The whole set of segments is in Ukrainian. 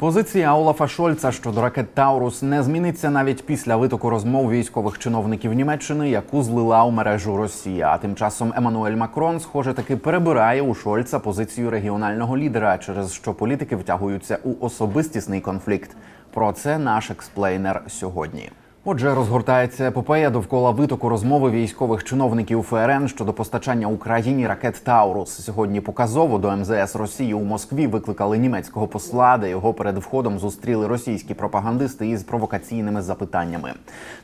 Позиція Олафа Шольца щодо ракет Таурус не зміниться навіть після витоку розмов військових чиновників Німеччини, яку злила у мережу Росія. А тим часом Еммануель Макрон, схоже, таки перебирає у Шольца позицію регіонального лідера, через що політики втягуються у особистісний конфлікт. Про це наш експлейнер сьогодні. Отже, розгортається епопея довкола витоку розмови військових чиновників ФРН щодо постачання Україні ракет Таурус. Сьогодні показово до МЗС Росії у Москві викликали німецького посла, де його перед входом зустріли російські пропагандисти із провокаційними запитаннями.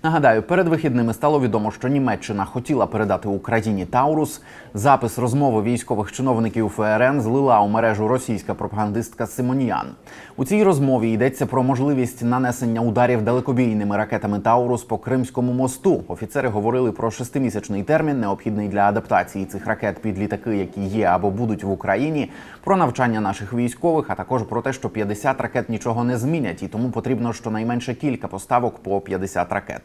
Нагадаю, перед вихідними стало відомо, що Німеччина хотіла передати Україні Таурус. Запис розмови військових чиновників ФРН злила у мережу російська пропагандистка Симоніян. У цій розмові йдеться про можливість нанесення ударів далекобійними ракетами Таурус по Кримському мосту. Офіцери говорили про шестимісячний термін, необхідний для адаптації цих ракет під літаки, які є або будуть в Україні, про навчання наших військових, а також про те, що 50 ракет нічого не змінять, і тому потрібно щонайменше кілька поставок по 50 ракет.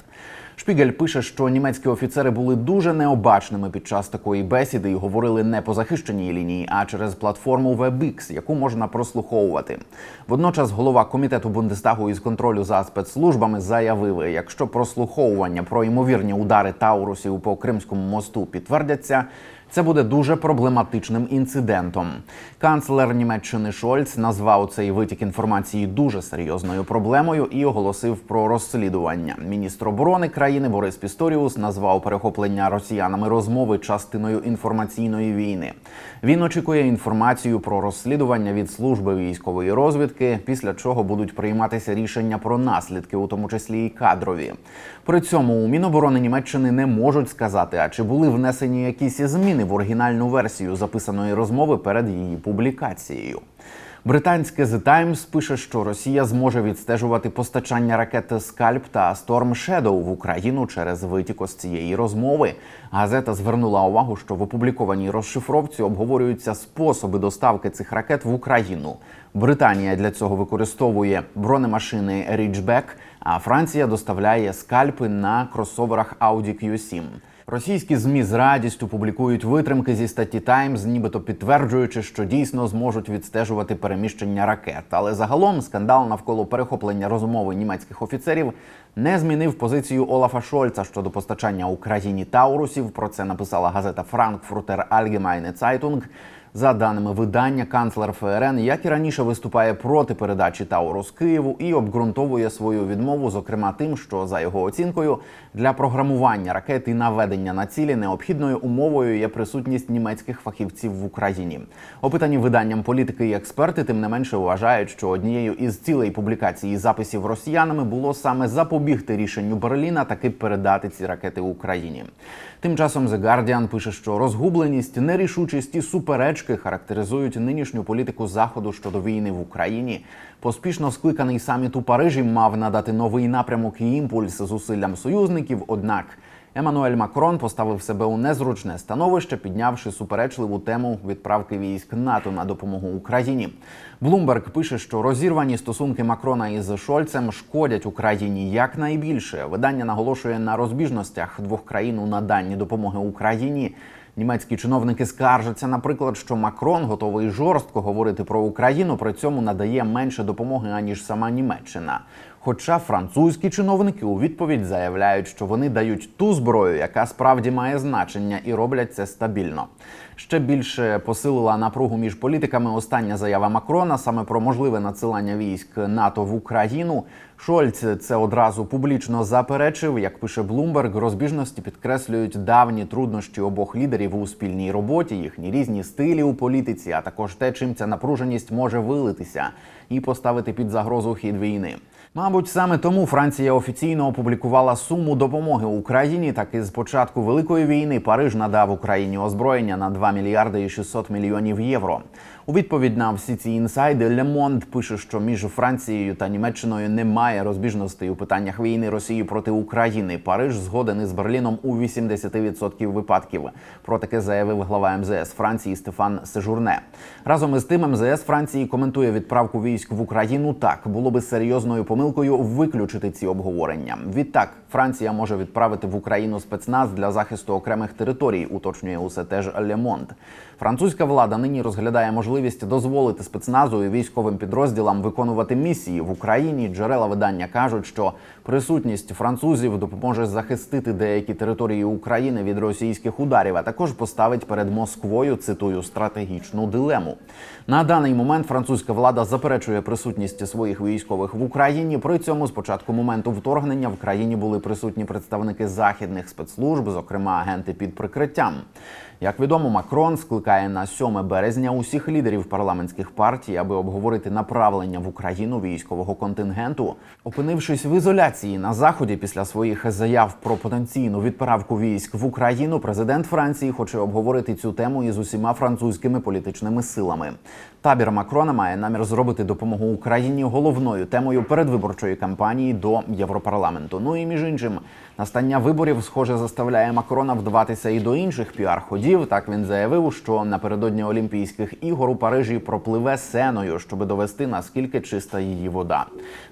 Шпігель пише, що німецькі офіцери були дуже необачними під час такої бесіди і говорили не по захищеній лінії, а через платформу WebX, яку можна прослуховувати. Водночас голова комітету Бундестагу із контролю за спецслужбами заявив, якщо прослуховування про ймовірні удари Таурусів по Кримському мосту підтвердяться. Це буде дуже проблематичним інцидентом. Канцлер Німеччини Шольц назвав цей витік інформації дуже серйозною проблемою і оголосив про розслідування. Міністр оборони країни Борис Пісторіус назвав перехоплення росіянами розмови частиною інформаційної війни. Він очікує інформацію про розслідування від служби військової розвідки, після чого будуть прийматися рішення про наслідки, у тому числі і кадрові. При цьому у Міноборони Німеччини не можуть сказати, а чи були внесені якісь зміни в оригінальну версію записаної розмови перед її публікацією. Британське The Times пише, що Росія зможе відстежувати постачання ракети Скальп та Storm Shadow в Україну через витік ось цієї розмови. Газета звернула увагу, що в опублікованій розшифровці обговорюються способи доставки цих ракет в Україну. Британія для цього використовує бронемашини Ridgeback, а Франція доставляє скальпи на кросоверах Audi Q7. Російські змі з радістю публікують витримки зі статті Таймс, нібито підтверджуючи, що дійсно зможуть відстежувати переміщення ракет. Але загалом скандал навколо перехоплення розмови німецьких офіцерів не змінив позицію Олафа Шольца щодо постачання Україні Таурусів. Про це написала газета Франкфуртер Allgemeine Zeitung. За даними видання, канцлер ФРН, як і раніше, виступає проти передачі Таурус Києву і обґрунтовує свою відмову, зокрема тим, що за його оцінкою для програмування ракет і наведення на цілі необхідною умовою є присутність німецьких фахівців в Україні. Опитані виданням політики і експерти, тим не менше вважають, що однією із цілей публікації записів росіянами було саме запобігти рішенню Берліна таки передати ці ракети Україні. Тим часом The Guardian пише, що розгубленість, нерішучість і суперечки характеризують нинішню політику заходу щодо війни в Україні. Поспішно скликаний саміт у Парижі мав надати новий напрямок і імпульс зусиллям союзників. Однак Еммануель Макрон поставив себе у незручне становище, піднявши суперечливу тему відправки військ НАТО на допомогу Україні. Блумберг пише, що розірвані стосунки Макрона із Шольцем шкодять Україні якнайбільше. Видання наголошує на розбіжностях двох країн у наданні допомоги Україні. Німецькі чиновники скаржаться, наприклад, що Макрон готовий жорстко говорити про Україну, при цьому надає менше допомоги аніж сама Німеччина. Хоча французькі чиновники у відповідь заявляють, що вони дають ту зброю, яка справді має значення, і роблять це стабільно. Ще більше посилила напругу між політиками остання заява Макрона саме про можливе надсилання військ НАТО в Україну. Шольц це одразу публічно заперечив. Як пише Блумберг, розбіжності підкреслюють давні труднощі обох лідерів у спільній роботі, їхні різні стилі у політиці, а також те, чим ця напруженість може вилитися і поставити під загрозу хід війни. Мабуть, саме тому Франція офіційно опублікувала суму допомоги Україні. Так і з початку великої війни Париж надав Україні озброєння на 2 мільярди і 600 мільйонів євро. У відповідь на всі ці інсайди Monde пише, що між Францією та Німеччиною немає розбіжностей у питаннях війни Росії проти України. Париж згоден із Берліном у 80% випадків. Про таке заявив глава МЗС Франції Стефан Сежурне. Разом із тим МЗС Франції коментує відправку військ в Україну. Так було би серйозною помилкою виключити ці обговорення. Відтак Франція може відправити в Україну спецназ для захисту окремих територій. Уточнює усе теж Monde. Французька влада нині розглядає можливість можливість дозволити спецназу і військовим підрозділам виконувати місії в Україні. Джерела видання кажуть, що присутність французів допоможе захистити деякі території України від російських ударів, а також поставить перед Москвою цитую стратегічну дилему. На даний момент французька влада заперечує присутність своїх військових в Україні. При цьому з початку моменту вторгнення в країні були присутні представники західних спецслужб, зокрема агенти під прикриттям. Як відомо, Макрон скликає на 7 березня усіх лідерів парламентських партій, аби обговорити направлення в Україну військового контингенту. Опинившись в ізоляції на заході після своїх заяв про потенційну відправку військ в Україну, президент Франції хоче обговорити цю тему із усіма французькими політичними силами. Табір Макрона має намір зробити допомогу Україні головною темою передвиборчої кампанії до Європарламенту. Ну і між іншим, настання виборів, схоже, заставляє Макрона вдаватися і до інших піар-ходів. Так він заявив, що напередодні Олімпійських ігор у Парижі пропливе сеною, щоб довести наскільки чиста її вода.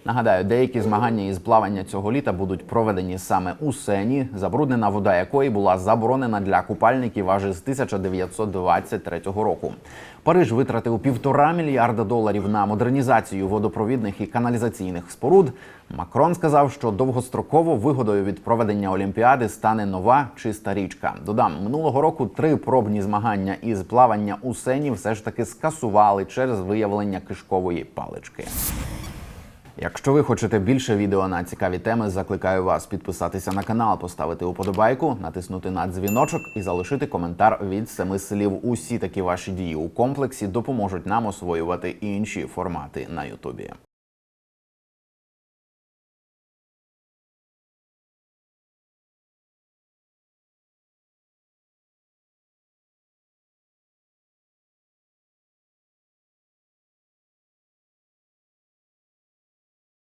Нагадаю, деякі змагання із плавання цього літа будуть проведені саме у сені, забруднена вода якої була заборонена для купальників аж з 1923 року. Париж витратив півтора мільярда доларів на модернізацію водопровідних і каналізаційних споруд. Макрон сказав, що довгостроково вигодою від проведення Олімпіади стане нова чиста річка. Додам минулого року три пробні змагання із плавання у сені все ж таки скасували через виявлення кишкової палички. Якщо ви хочете більше відео на цікаві теми, закликаю вас підписатися на канал, поставити уподобайку, натиснути на дзвіночок і залишити коментар від семи слів. Усі такі ваші дії у комплексі допоможуть нам освоювати інші формати на Ютубі.